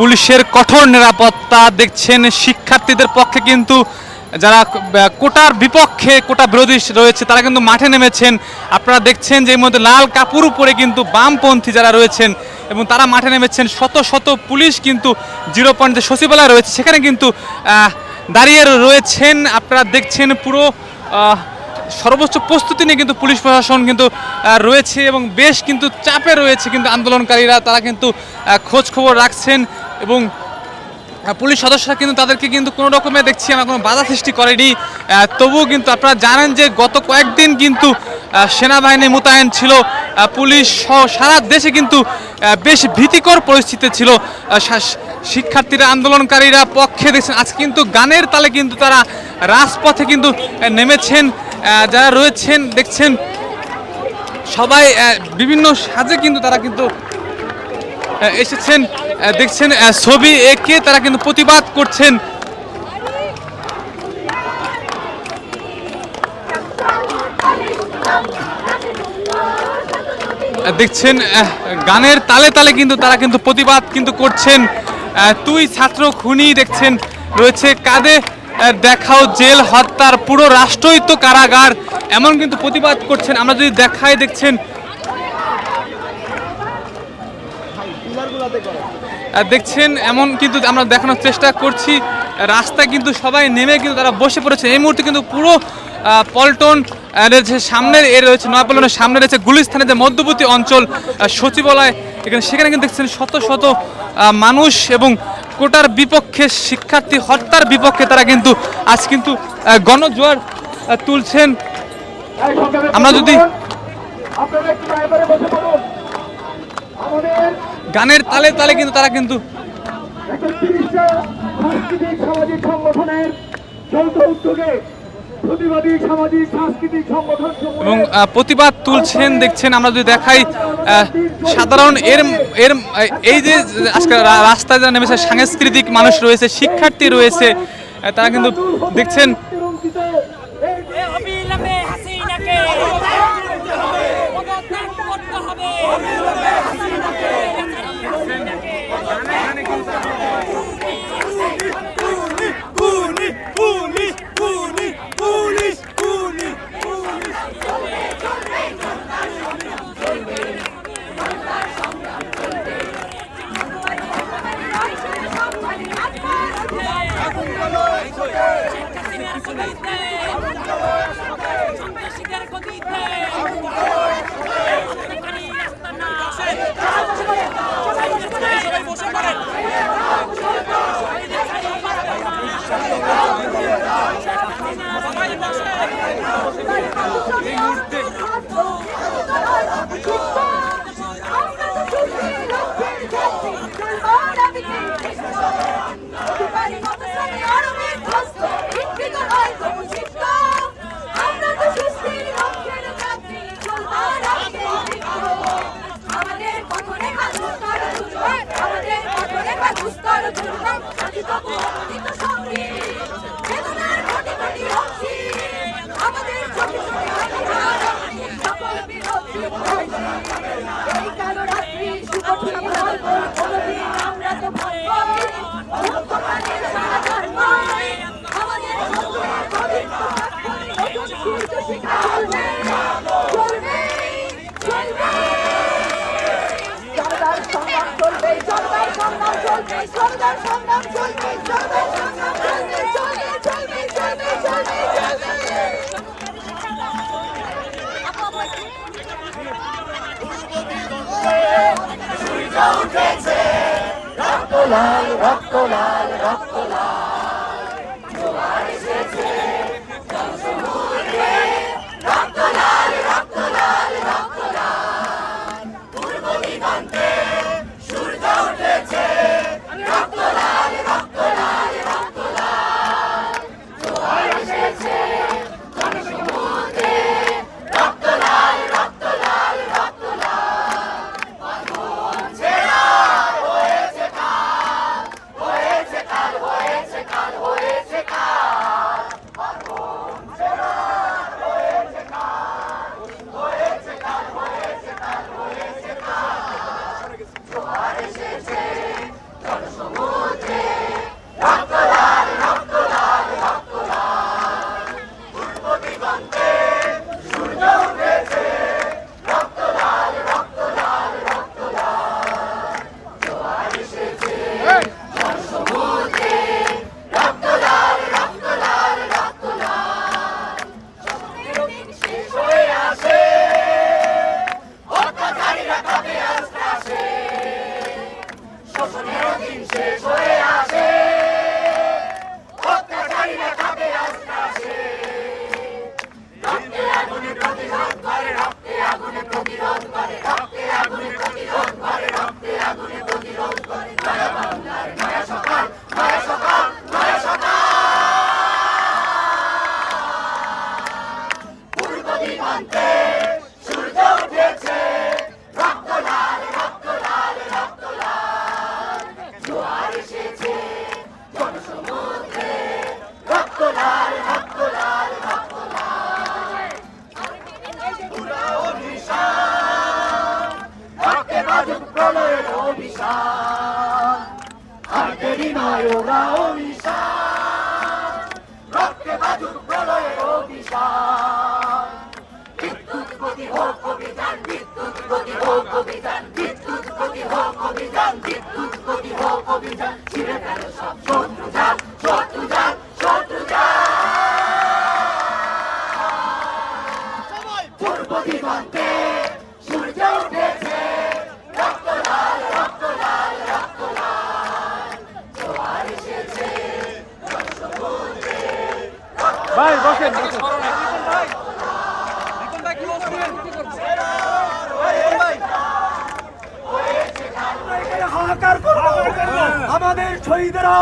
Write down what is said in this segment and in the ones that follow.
পুলিশের কঠোর নিরাপত্তা দেখছেন শিক্ষার্থীদের পক্ষে কিন্তু যারা কোটার বিপক্ষে কোটা বিরোধী রয়েছে, তারা কিন্তু মাঠে নেমেছেন। আপনারা দেখছেন যে এর মধ্যে লাল কাপড় উপরে কিন্তু বামপন্থী যারা রয়েছেন এবং তারা মাঠে নেমেছেন। শত শত পুলিশ কিন্তু জিরো পয়েন্ট যে সচিবালয় রয়েছে, সেখানে কিন্তু দাঁড়িয়ে রয়েছেন। আপনারা দেখছেন পুরো সর্বোচ্চ প্রস্তুতি নিয়ে কিন্তু পুলিশ প্রশাসন কিন্তু রয়েছে এবং বেশ কিন্তু চাপে রয়েছে কিন্তু আন্দোলনকারীরা। তারা কিন্তু খোঁজ খবর রাখছেন। এবং পুলিশ সদস্যরা কিন্তু তাদেরকে কিন্তু কোনো রকমে দেখছি আমরা কোনো বাধা সৃষ্টি করেনি। তবুও কিন্তু আপনারা জানেন যে গত কয়েকদিন কিন্তু সেনাবাহিনী মোতায়েন ছিল। পুলিশ সহ সারা দেশে কিন্তু বেশ ভীতিকর পরিস্থিতি ছিল। শিক্ষার্থীরা, আন্দোলনকারীরা পক্ষে দেখছেন। আজ কিন্তু গানের তালে কিন্তু তারা রাজপথে কিন্তু নেমেছেন। যারা রয়েছেন, দেখছেন, সবাই বিভিন্ন সাজে কিন্তু তারা কিন্তু এসেছেন দেখছেন ছবি এঁকে তারা কিন্তু প্রতিবাদ করছেন। দেখছেন গানের তালে তালে কিন্তু তারা কিন্তু প্রতিবাদ কিন্তু করছেন। তুই ছাত্র খুনি দেখছেন, রয়েছে কাঁধে দেখাও জেল, হত্যার পুরো রাষ্ট্রই তো কারাগার। এমন কিন্তু প্রতিবাদ করছেন। আমরা যদি দেখাই দেখছেন দেখছেন, এমন কিন্তু আমরা দেখানোর চেষ্টা করছি। রাস্তা কিন্তু সবাই নেমে কিন্তু তারা বসে পড়েছে। এই মুহূর্তে কিন্তু পুরো পল্টন রয়েছে সামনের এ রয়েছে নয়াপল্টনের সামনে রয়েছে গুলিস্থানের যে মধ্যবর্তী অঞ্চল সচিবালয়। এখানে সেখানে কিন্তু দেখছেন শত শত মানুষ এবং কোটার বিপক্ষে শিক্ষার্থী হত্যার বিপক্ষে তারা কিন্তু আজ কিন্তু গণজোয়ার তুলছেন। আমরা যদি আপনারা একটু বসে পড়ুন। গানের তালে তালে কিন্তু তারা কিন্তু সাংস্কৃতিক সামাজিক সংগঠনের যৌথ উদ্যোগে প্রতিবাদী সামাজিক সাংস্কৃতিক সংগঠন এবং প্রতিবাদ তুলছেন দেখছেন আমরা যদি দেখাই সাধারণ এর এর এই যে আজকে রা- রাস্তায় যারা নেমেছে সাংস্কৃতিক মানুষ রয়েছে শিক্ষার্থী রয়েছে তারা কিন্তু দেখছেন হবে। Papua! রক্ত লাল রক্ত লাল। আসে আর দেরি নয় ওরা অভিশাপ রক্তে বাজুক প্রলয়ের অভিশাপ বিদ্যুৎ গতি হোক অভিযান, বিদ্যুৎ গতি হোক অভিযান, বিদ্যুৎ গতি হোক অভিযান, বিদ্যুৎ গতি হোক অভিযান ছিঁড়ে ফেলো সব শত্রু যান শত্রু যান শত্রু যান পূর্ব দিগন্তে সূর্য উঠেছে রক্ত লাল রক্ত লাল রক্ত লাল জোয়ার এসেছে আমাদের শহীদেরা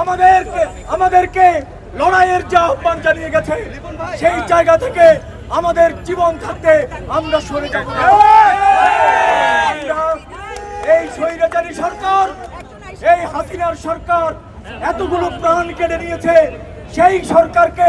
আমাদেরকে আমাদেরকে লড়াইয়ের যে আহ্বান জানিয়ে গেছে, সেই জায়গা থেকে আমাদের জীবন থাকতে আমরা সরে যাব এই স্বৈরাচারী সরকার, এই হাসিনার সরকার এতগুলো প্রাণ কেড়ে নিয়েছে, সেই সরকারকে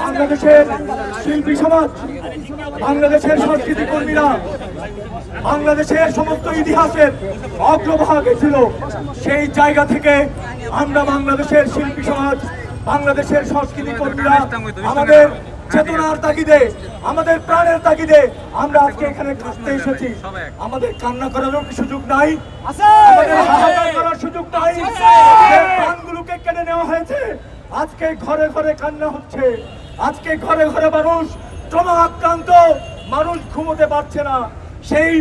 বাংলাদেশের শিল্পী সমাজ বাংলাদেশের সংস্কৃতি কর্মীরা বাংলাদেশের সমস্ত ইতিহাসের অগ্রভাগে ছিল সেই জায়গা থেকে আমরা বাংলাদেশের শিল্পী সমাজ বাংলাদেশের সংস্কৃতি কর্মীরা আমাদের চেতনার তাগিদে আমাদের প্রাণের তাগিদে আমরা আজকে এখানে থাকতে এসেছি। আমাদের কান্না করারও সুযোগ নাই? আমাদের হাহাকার করার সুযোগ নাই? প্রাণগুলোকে কেড়ে নেওয়া হয়েছে? আজকে ঘরে ঘরে কান্না হচ্ছে। আজকে ঘরে ঘরে মানুষ ট্রমা আক্রান্ত মানুষ ঘুমোতে পারছে না। সেই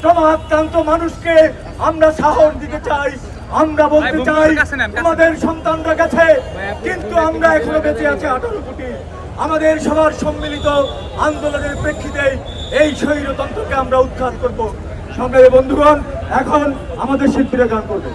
ট্রমা আক্রান্ত মানুষকে আমরা সাহস দিতে চাই আমরা বলতে চাই আমাদের সন্তানরা গেছে কিন্তু আমরা এখনও বেঁচে আছি আঠারো কোটি। আমাদের সবার সম্মিলিত আন্দোলনের প্রেক্ষিতে এই স্বৈরতন্ত্রকে আমরা উৎখাত করব। সংগ্রামী বন্ধুগণ এখন আমাদের শিল্পীরা গান করবে।